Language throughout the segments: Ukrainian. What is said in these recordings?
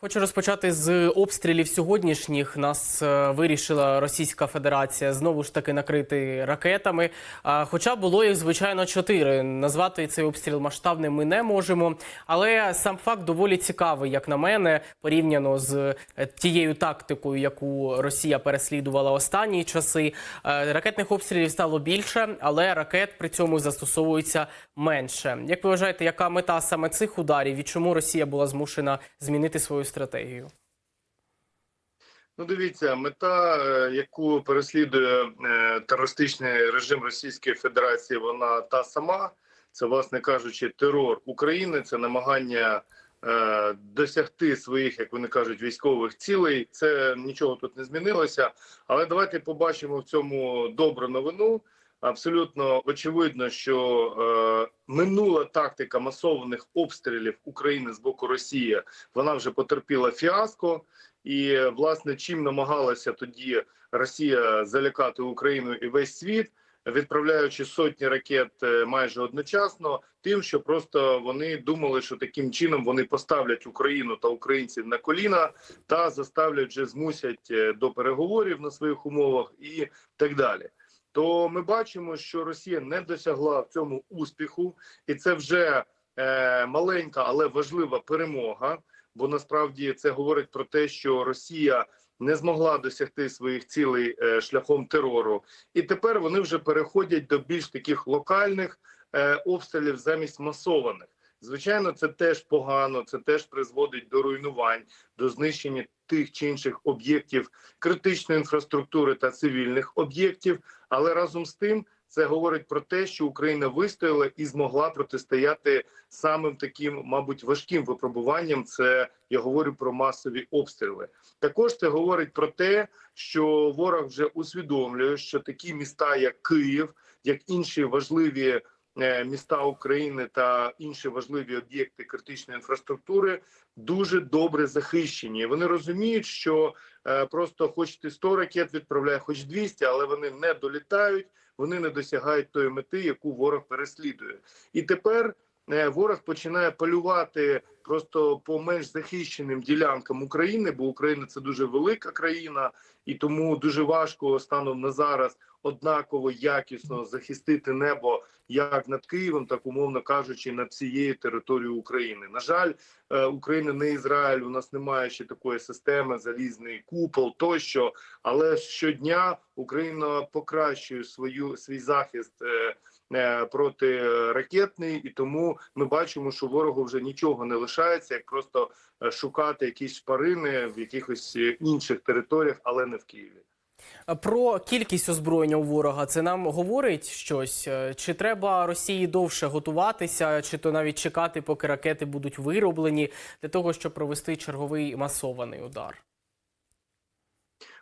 Хочу розпочати з обстрілів сьогоднішніх. Нас е, вирішила Російська Федерація знову ж таки накрити ракетами. Хоча було їх звичайно чотири. Назвати цей обстріл масштабним ми не можемо. Але сам факт доволі цікавий, як на мене, порівняно з е, тією тактикою, яку Росія переслідувала останні часи. Е, Ракетних обстрілів стало більше, але ракет при цьому застосовується менше. Як ви вважаєте, яка мета саме цих ударів і чому Росія була змушена змінити свою стратегію? Ну, дивіться, мета, е, яку переслідує е, терористичний режим Російської Федерації, вона та сама. Це, власне кажучи, терор України, це намагання е, досягти своїх, як вони кажуть, військових цілей. Це нічого тут не змінилося. Але давайте побачимо в цьому добру новину. Абсолютно очевидно, що е, минула тактика масованих обстрілів України з боку Росії вона вже потерпіла фіаско. І власне чим намагалася тоді Росія залякати Україну і весь світ, відправляючи сотні ракет е, майже одночасно, тим, що просто вони думали, що таким чином вони поставлять Україну та українців на коліна та заставлять вже змусять е, до переговорів на своїх умовах і так далі. То ми бачимо, що Росія не досягла в цьому успіху, і це вже е, маленька, але важлива перемога бо насправді це говорить про те, що Росія не змогла досягти своїх цілей е, шляхом терору, і тепер вони вже переходять до більш таких локальних е, обстрілів замість масованих. Звичайно, це теж погано, це теж призводить до руйнувань, до знищення тих чи інших об'єктів критичної інфраструктури та цивільних об'єктів. Але разом з тим це говорить про те, що Україна вистояла і змогла протистояти самим таким, мабуть, важким випробуванням. Це я говорю про масові обстріли. Також це говорить про те, що ворог вже усвідомлює, що такі міста, як Київ, як інші важливі міста України та інші важливі об'єкти критичної інфраструктури дуже добре захищені. Вони розуміють, що е, просто хоч ти 100 ракет відправляє, хоч 200, але вони не долітають, вони не досягають тої мети, яку ворог переслідує. І тепер е, ворог починає полювати просто по менш захищеним ділянкам України, бо Україна це дуже велика країна, і тому дуже важко станом на зараз однаково якісно захистити небо як над Києвом, так умовно кажучи, над всією територією України. На жаль, е, Україна не Ізраїль. У нас немає ще такої системи, залізний купол тощо. Але щодня Україна покращує свою свій захист. е, е, Протиракетний, і тому ми бачимо, що ворогу вже нічого не лишається, як просто шукати якісь шпарини в якихось інших територіях, але не в Києві. Про кількість озброєння у ворога це нам говорить щось? Е, Чи треба Росії довше готуватися, чи то навіть чекати, поки ракети будуть вироблені для того, щоб провести черговий масований удар?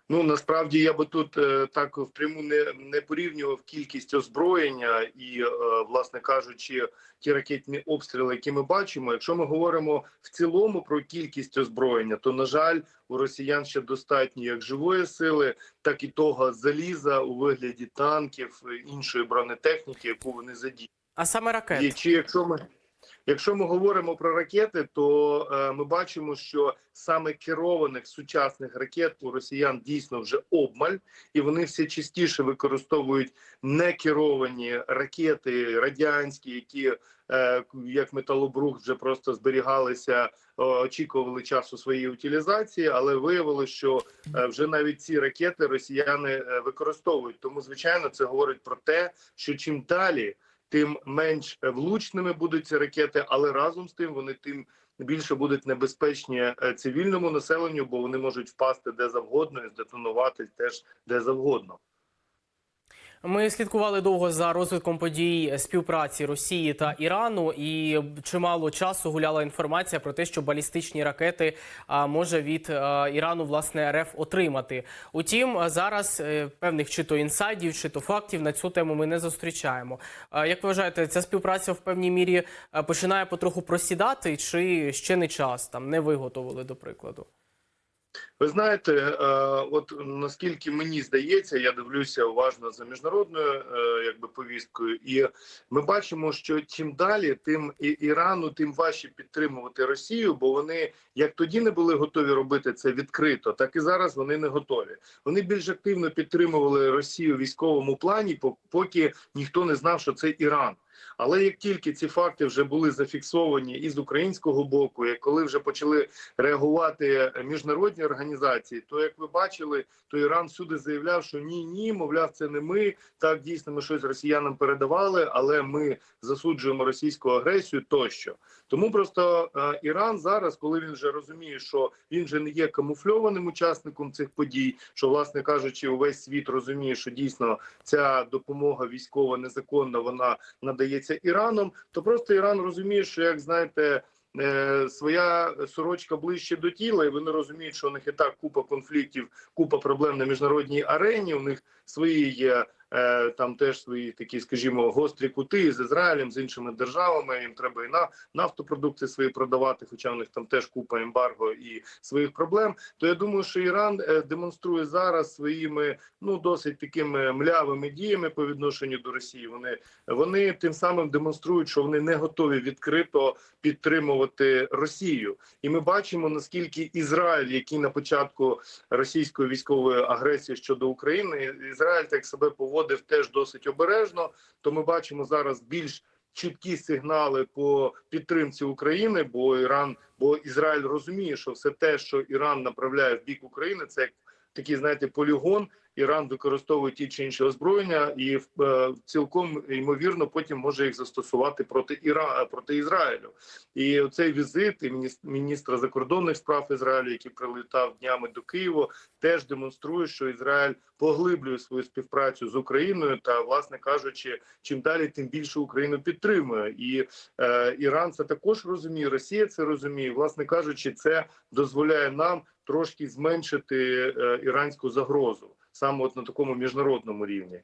Ну насправді я би тут е, так впряму не, не порівнював кількість озброєння і, е, власне кажучи, ті ракетні обстріли, які ми бачимо. Якщо ми говоримо в цілому про кількість озброєння, то на жаль, у росіян ще достатньо як живої сили, так і того заліза у вигляді танків іншої бронетехніки, яку вони задіють. А саме І чи якщо ми якщо ми говоримо про ракети, то е, ми бачимо, що саме керованих сучасних ракет у росіян дійсно вже обмаль, і вони все частіше використовують некеровані ракети радянські, які е, як металобрух вже просто зберігалися, е, очікували часу своєї утилізації, але виявилося, що вже навіть ці ракети росіяни використовують. Тому звичайно, це говорить про те, що чим далі тим менш влучними будуть ці ракети, але разом з тим вони тим більше будуть небезпечні е, цивільному населенню, бо вони можуть впасти де завгодно і здетонувати теж де завгодно. Ми слідкували довго за розвитком подій співпраці Росії та Ірану, і чимало часу гуляла інформація про те, що балістичні ракети може від Ірану власне РФ отримати. Утім, зараз е, певних чи то інсайдів, чи то фактів на цю тему ми не зустрічаємо. Як ви вважаєте, ця співпраця в певній мірі починає потроху просідати, чи ще не час там не виготовили до прикладу? Ви знаєте, е, от наскільки мені здається, я дивлюся уважно за міжнародною е, якби повісткою, і ми бачимо, що чим далі, тим і Ірану, тим важче підтримувати Росію, бо вони як тоді не були готові робити це відкрито, так і зараз вони не готові. Вони більш активно підтримували Росію в військовому плані, по- поки ніхто не знав, що це Іран. Але як тільки ці факти вже були зафіксовані і з українського боку, і коли вже почали реагувати міжнародні організації, то як ви бачили, то Іран всюди заявляв, що ні, ні, мовляв, це не ми. Так дійсно ми щось росіянам передавали, але ми засуджуємо російську агресію тощо. Тому просто е, Іран зараз, коли він вже розуміє, що він вже не є камуфльованим учасником цих подій, що власне кажучи, увесь світ розуміє, що дійсно ця допомога військова незаконна, вона надається Іраном, то просто Іран розуміє, що як знаєте. е, Своя сорочка ближче до тіла, і вони розуміють, що у них і так купа конфліктів, купа проблем на міжнародній арені. У них свої є там теж свої такі, скажімо, гострі кути з Ізраїлем, з іншими державами. Їм треба і на нафтопродукти свої продавати, хоча у них там теж купа ембарго і своїх проблем. То я думаю, що Іран е, демонструє зараз своїми ну досить такими млявими діями по відношенню до Росії. Вони вони тим самим демонструють, що вони не готові відкрито підтримувати Росію, і ми бачимо наскільки Ізраїль, який на початку російської військової агресії щодо України, Ізраїль так себе поводив теж досить обережно. То ми бачимо зараз більш чіткі сигнали по підтримці України, бо Іран, бо Ізраїль розуміє, що все те, що Іран направляє в бік України, це як такий, знаєте, полігон. Іран використовує ті чи інші озброєння, і е, цілком ймовірно потім може їх застосувати проти Іра проти Ізраїлю. І цей візит і мініс- міністра закордонних справ Ізраїлю, який прилетав днями до Києва, теж демонструє, що Ізраїль поглиблює свою співпрацю з Україною та, власне кажучи, чим далі, тим більше Україну підтримує. І е, Іран це також розуміє. Росія це розуміє. Власне кажучи, це дозволяє нам трошки зменшити е, іранську загрозу саме от на такому міжнародному рівні.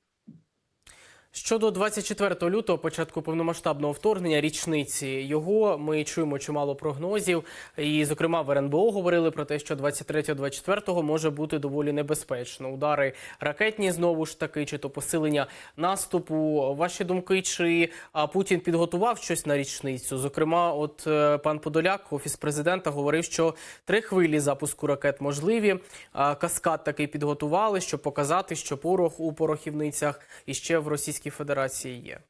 Щодо 24 лютого, початку повномасштабного вторгнення, річниці його ми чуємо чимало прогнозів. І, зокрема, в РНБО говорили про те, що 23-24 може бути доволі небезпечно. Удари ракетні знову ж таки, чи то посилення наступу. Ваші думки, чи Путін підготував щось на річницю? Зокрема, от е, пан Подоляк, офіс президента, говорив, що три хвилі запуску ракет можливі. Каскад такий підготували, щоб показати, що порох у порохівницях і ще в Російській Федерації є.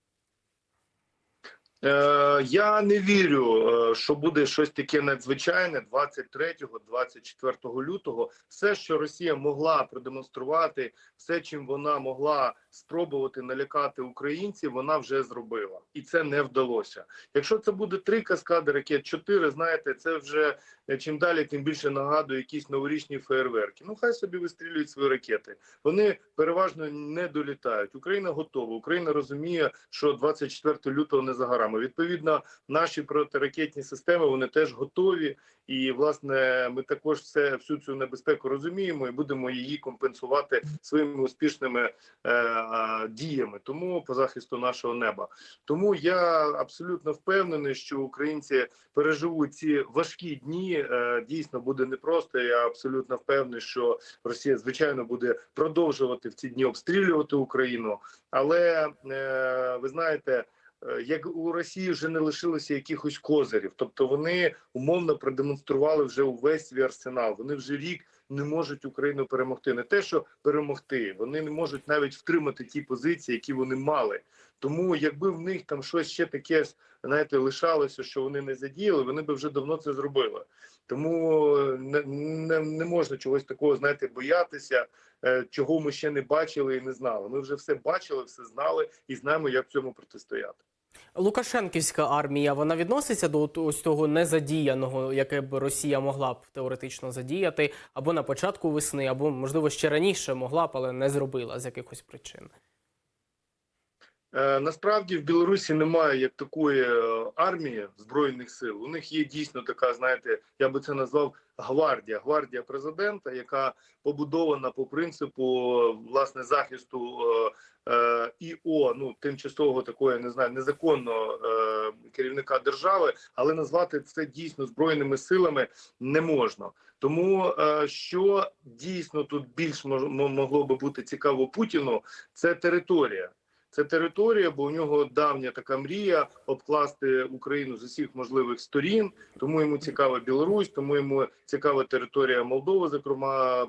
Е, я не вірю, е, що буде щось таке надзвичайне 23-24 лютого. Все, що Росія могла продемонструвати, все, чим вона могла спробувати налякати українців, вона вже зробила, і це не вдалося. Якщо це буде три каскади ракет, чотири, знаєте, це вже е, чим далі, тим більше нагадує якісь новорічні феєрверки. Ну хай собі вистрілюють свої ракети. Вони переважно не долітають. Україна готова. Україна розуміє, що 24 лютого не за горами. Відповідно, наші протиракетні системи вони теж готові. І власне ми також все всю цю небезпеку розуміємо і будемо її компенсувати своїми успішними е, діями, тому по захисту нашого неба. Тому я абсолютно впевнений, що українці переживуть ці важкі дні. Е, дійсно буде непросто. Я абсолютно впевнений, що Росія звичайно буде продовжувати в ці дні обстрілювати Україну. Але е, ви знаєте. Е, Як у Росії вже не лишилося якихось козирів, тобто вони умовно продемонстрували вже увесь свій арсенал. Вони вже рік не можуть Україну перемогти. Не те, що перемогти, вони не можуть навіть втримати ті позиції, які вони мали. Тому, якби в них там щось ще таке знаєте, лишалося, що вони не задіяли, вони би вже давно це зробили. Тому е, не, не, не можна чогось такого, знаєте, боятися, е, чого ми ще не бачили і не знали. Ми вже все бачили, все знали і знаємо, як цьому протистояти. Лукашенківська армія вона відноситься до ось того незадіяного, яке б Росія могла б теоретично задіяти, або на початку весни, або можливо ще раніше могла б, але не зробила з якихось причин. Е, Насправді в Білорусі немає як такої е, армії збройних сил. У них є дійсно така, знаєте, я би це назвав гвардія, гвардія президента, яка побудована по принципу власне захисту е, е, ІО, ну тимчасового такого, не знаю, незаконного е, керівника держави, але назвати це дійсно збройними силами не можна. Тому що дійсно тут більш могло би бути цікаво Путіну, це територія. Це територія, бо у нього давня така мрія обкласти Україну з усіх можливих сторін. Тому йому цікава Білорусь, тому йому цікава територія Молдови, зокрема е,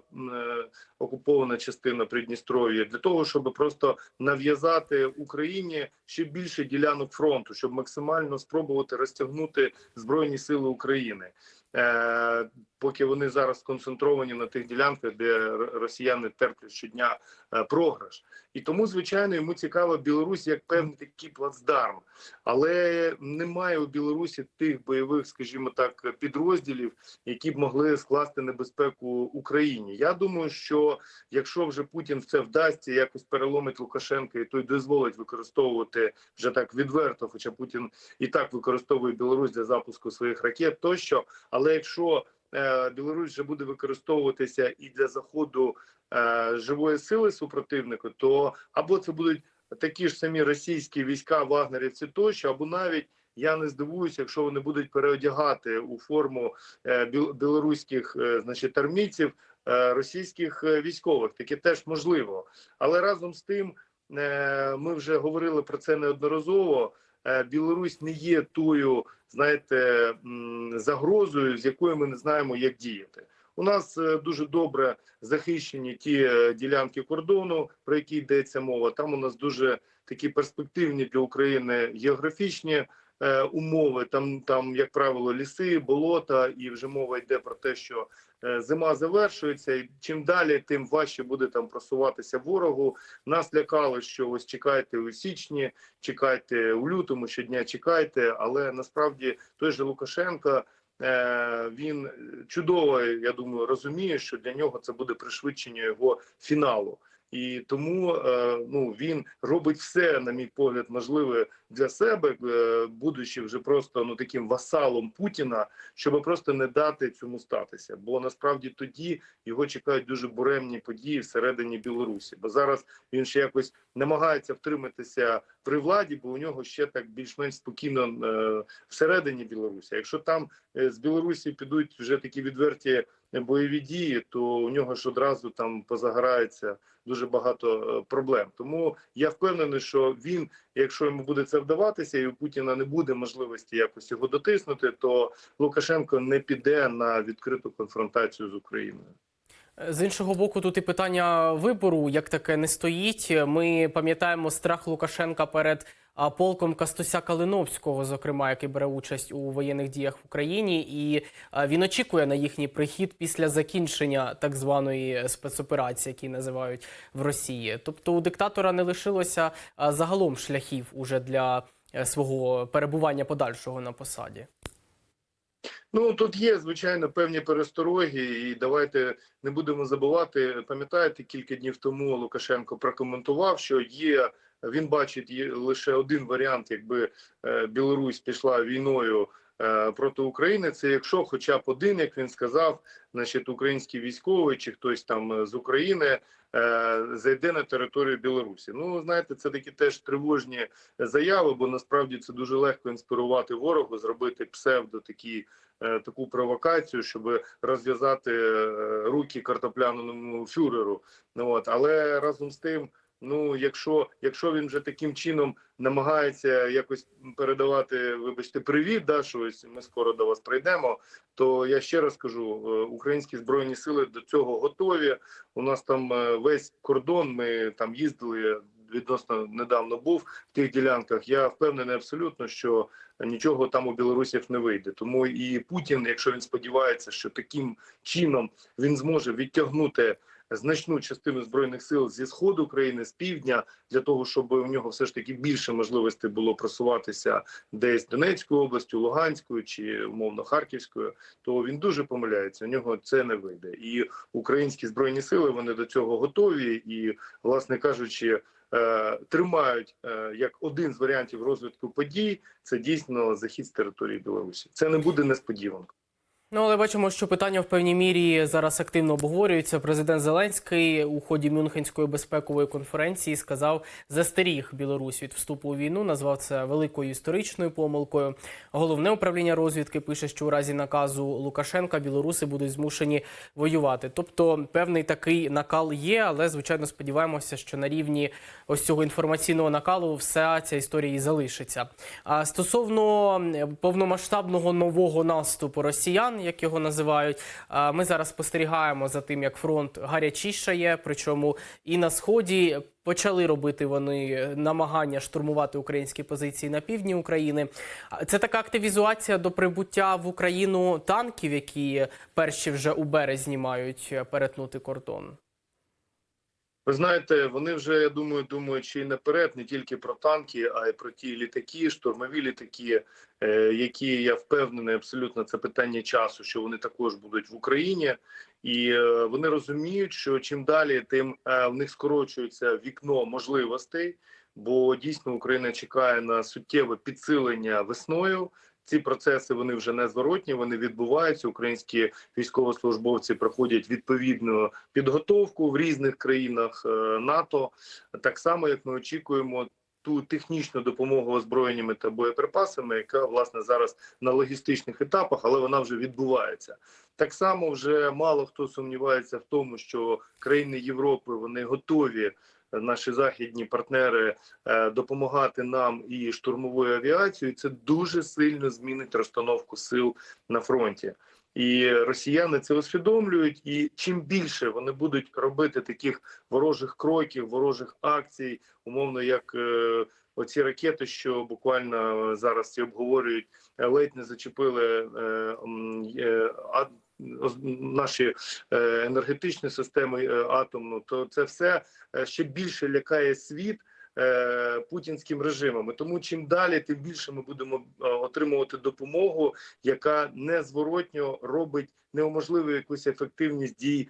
окупована частина Придністров'я, для того, щоб просто нав'язати Україні ще більше ділянок фронту, щоб максимально спробувати розтягнути збройні сили України. Е, поки вони зараз сконцентровані на тих ділянках, де росіяни терплять щодня е, програш, і тому звичайно йому цікава Білорусь як певний такий плацдарм, але немає у Білорусі тих бойових, скажімо так, підрозділів, які б могли скласти небезпеку Україні. Я думаю, що якщо вже Путін в це вдасться, якось переломить Лукашенка, і той дозволить використовувати вже так відверто, хоча Путін і так використовує Білорусь для запуску своїх ракет, тощо. Але якщо е, Білорусь вже буде використовуватися і для заходу е, живої сили супротивника, то або це будуть такі ж самі російські війська, вагнерівці тощо, або навіть я не здивуюся, якщо вони будуть переодягати у форму е, біл- білоруських, значить, армійців російських е, військових. Таке теж можливо. Але разом з тим е, ми вже говорили про це неодноразово. Е, Білорусь не є тою, знаєте, загрозою, з якою ми не знаємо, як діяти. У нас е, дуже добре захищені ті е, ділянки кордону, про які йдеться мова. Там у нас дуже такі перспективні для України географічні е, умови. Там, там, як правило, ліси, болота, і вже мова йде про те, що е, зима завершується, і чим далі, тим важче буде там просуватися ворогу. Нас лякали, що ось чекайте у січні, чекайте у лютому, щодня чекайте. Але насправді той же Лукашенко. е, Він чудово, я думаю, розуміє, що для нього це буде пришвидшення його фіналу, і тому е, ну він робить все, на мій погляд, можливе для себе, е, будучи вже просто ну таким васалом Путіна, щоб просто не дати цьому статися. Бо насправді тоді його чекають дуже буремні події всередині Білорусі. Бо зараз він ще якось намагається втриматися при владі, бо у нього ще так більш-менш спокійно е, всередині Білорусі. Якщо там з Білорусі підуть вже такі відверті бойові дії, то у нього ж одразу там позагорається дуже багато е, проблем. Тому я впевнений, що він, якщо йому буде це вдаватися, і у Путіна не буде можливості якось його дотиснути, то Лукашенко не піде на відкриту конфронтацію з Україною. З іншого боку, тут і питання вибору як таке не стоїть. Ми пам'ятаємо страх Лукашенка перед полком Кастуся Калиновського, зокрема, який бере участь у воєнних діях в Україні, і він очікує на їхній прихід після закінчення так званої спецоперації, які називають в Росії. Тобто у диктатора не лишилося загалом шляхів уже для е, свого перебування подальшого на посаді. Ну тут є звичайно певні перестороги, і давайте не будемо забувати. Пам'ятаєте, кілька днів тому Лукашенко прокоментував, що є він бачить лише один варіант, якби е, Білорусь пішла війною е, проти України. Це якщо, хоча б один, як він сказав, значить український військовий чи хтось там е, з України зайде на територію Білорусі. Ну знаєте, це такі теж тривожні заяви, бо насправді це дуже легко інспірувати ворогу, зробити псевдо такі таку провокацію, щоб розв'язати руки картопляному фюреру. Ну от але разом з тим. Ну, якщо якщо він вже таким чином намагається якось передавати, вибачте, привіт, да, що ось ми скоро до вас прийдемо, то я ще раз кажу: е, українські збройні сили до цього готові. У нас там е, весь кордон. Ми там їздили відносно недавно був в тих ділянках. Я впевнений абсолютно, що нічого там у білорусів не вийде. Тому і Путін, якщо він сподівається, що таким чином він зможе відтягнути значну частину збройних сил зі сходу України, з півдня, для того, щоб у нього все ж таки більше можливостей було просуватися десь Донецькою областю, Луганською чи умовно Харківською, то він дуже помиляється. У нього це не вийде. І українські збройні сили вони до цього готові. І, власне кажучи, е, тримають е, як один з варіантів розвитку подій, це дійсно захід з території Білорусі. Це не буде несподіванкою. Ну, але бачимо, що питання в певній мірі зараз активно обговорюються. Президент Зеленський у ході Мюнхенської безпекової конференції сказав застеріг Білорусь від вступу у війну, назвав це великою історичною помилкою. Головне управління розвідки пише, що у разі наказу Лукашенка білоруси будуть змушені воювати. Тобто певний такий накал є, але звичайно сподіваємося, що на рівні ось цього інформаційного накалу вся ця історія і залишиться. А стосовно повномасштабного нового наступу росіян, як його називають, ми зараз спостерігаємо за тим, як фронт гарячішає. Причому і на сході почали робити вони намагання штурмувати українські позиції на півдні України. Це така активізація до прибуття в Україну танків, які перші вже у березні мають перетнути кордон. Ви знаєте, вони вже я думаю, думають ще й наперед, не тільки про танки, а й про ті літаки, штурмові літаки, е, які я впевнений, абсолютно це питання часу, що вони також будуть в Україні, і е, вони розуміють, що чим далі, тим е, в них скорочується вікно можливостей. Бо дійсно Україна чекає на суттєве підсилення весною. Ці процеси вони вже не зворотні, вони відбуваються. Українські військовослужбовці проходять відповідну підготовку в різних країнах е, НАТО. Так само, як ми очікуємо ту технічну допомогу озброєннями та боєприпасами, яка власне зараз на логістичних етапах, але вона вже відбувається. Так само вже мало хто сумнівається в тому, що країни Європи вони готові. Наші західні партнери е, допомагати нам і штурмовою авіацією, це дуже сильно змінить розстановку сил на фронті. І росіяни це усвідомлюють. І чим більше вони будуть робити таких ворожих кроків, ворожих акцій, умовно, як е, оці ракети, що буквально зараз ці обговорюють, е, ледь не зачепили е, е, наші е, енергетичні системи е, атомну, то це все е, ще більше лякає світ. Путінським режимом тому чим далі, тим більше ми будемо отримувати допомогу, яка незворотньо робить неуможливу якусь ефективність дій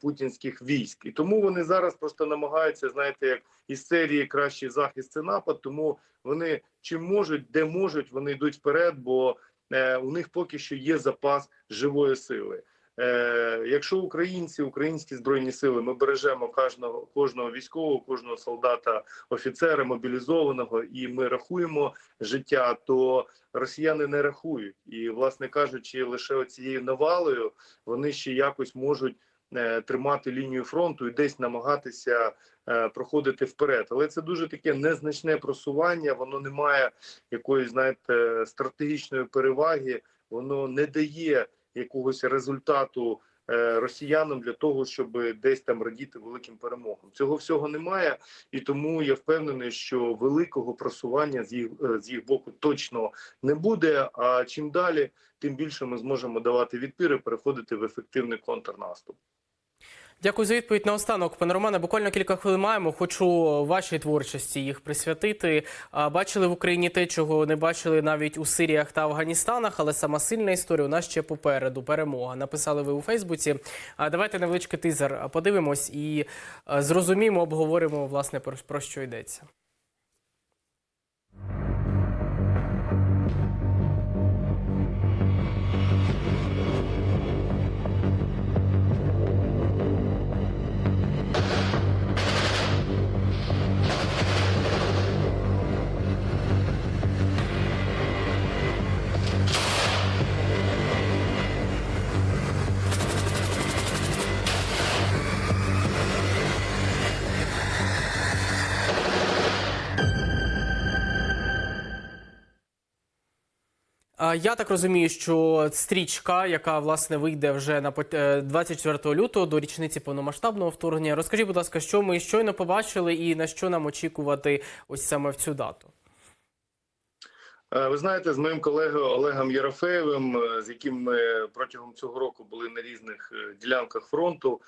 путінських військ, і тому вони зараз просто намагаються, знаєте, як із серії кращий захист це напад. Тому вони чим можуть, де можуть, вони йдуть вперед, бо у них поки що є запас живої сили. Е, якщо українці, українські збройні сили, ми бережемо кожного кожного військового, кожного солдата, офіцера мобілізованого, і ми рахуємо життя, то росіяни не рахують. І, власне кажучи, лише цією навалою вони ще якось можуть е, тримати лінію фронту і десь намагатися е, проходити вперед. Але це дуже таке незначне просування. Воно не має якоїсь, знаєте, стратегічної переваги. Воно не дає якогось результату е, росіянам для того, щоб десь там радіти великим перемогам. Цього всього немає, і тому я впевнений, що великого просування з їх е, з їх боку точно не буде. А чим далі, тим більше ми зможемо давати відпір і переходити в ефективний контрнаступ. Дякую за відповідь. Наостанок, пане Романе, буквально кілька хвилин маємо. Хочу вашій творчості їх присвятити. Бачили в Україні те, чого не бачили навіть у Сиріях та Афганістанах, але сама сильна історія у нас ще попереду. Перемога. Написали ви у Фейсбуці. Давайте невеличкий тизер подивимось і зрозуміємо, обговоримо власне про що йдеться. Я так розумію, що стрічка, яка власне вийде вже на пот- е, 24 лютого до річниці повномасштабного вторгнення. Розкажіть, будь ласка, що ми щойно побачили, і на що нам очікувати ось саме в цю дату? Е, Ви знаєте, з моїм колегою Олегом Єрофеєвим, е, з яким ми протягом цього року були на різних ділянках фронту,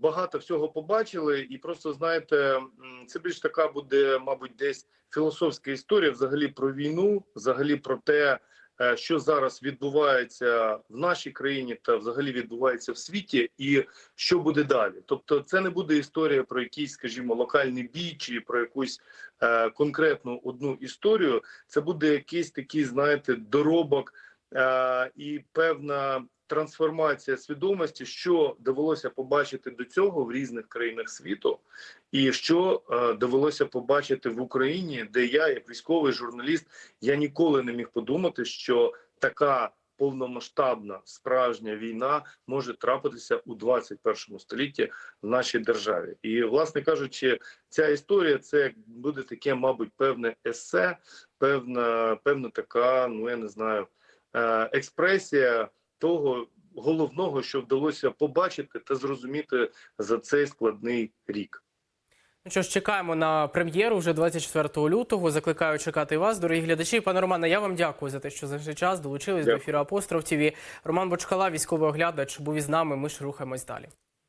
багато всього побачили, і просто знаєте, це більш така буде, мабуть, десь філософська історія взагалі про війну, взагалі про те, е, що зараз відбувається в нашій країні та взагалі відбувається в світі, і що буде далі. Тобто, це не буде історія про якийсь, скажімо, локальний бій чи про якусь е, конкретну одну історію. Це буде якийсь такий, знаєте, доробок е, і певна трансформація свідомості, що довелося побачити до цього в різних країнах світу, і що е, довелося побачити в Україні, де я, як військовий журналіст, я ніколи не міг подумати, що така повномасштабна справжня війна може трапитися у 21 столітті в нашій державі. І, власне кажучи, ця історія це буде таке, мабуть, певне есе, певна, певна така, ну я не знаю, е, експресія того головного, що вдалося побачити та зрозуміти за цей складний рік. Ну що ж, чекаємо на прем'єру вже 24 лютого. Закликаю чекати вас, дорогі глядачі. Пане Романе, я вам дякую за те, що за цей час долучились до ефіру Апостров ТВ. Роман Бочкала, військовий оглядач, був із нами. Ми ж рухаємось далі.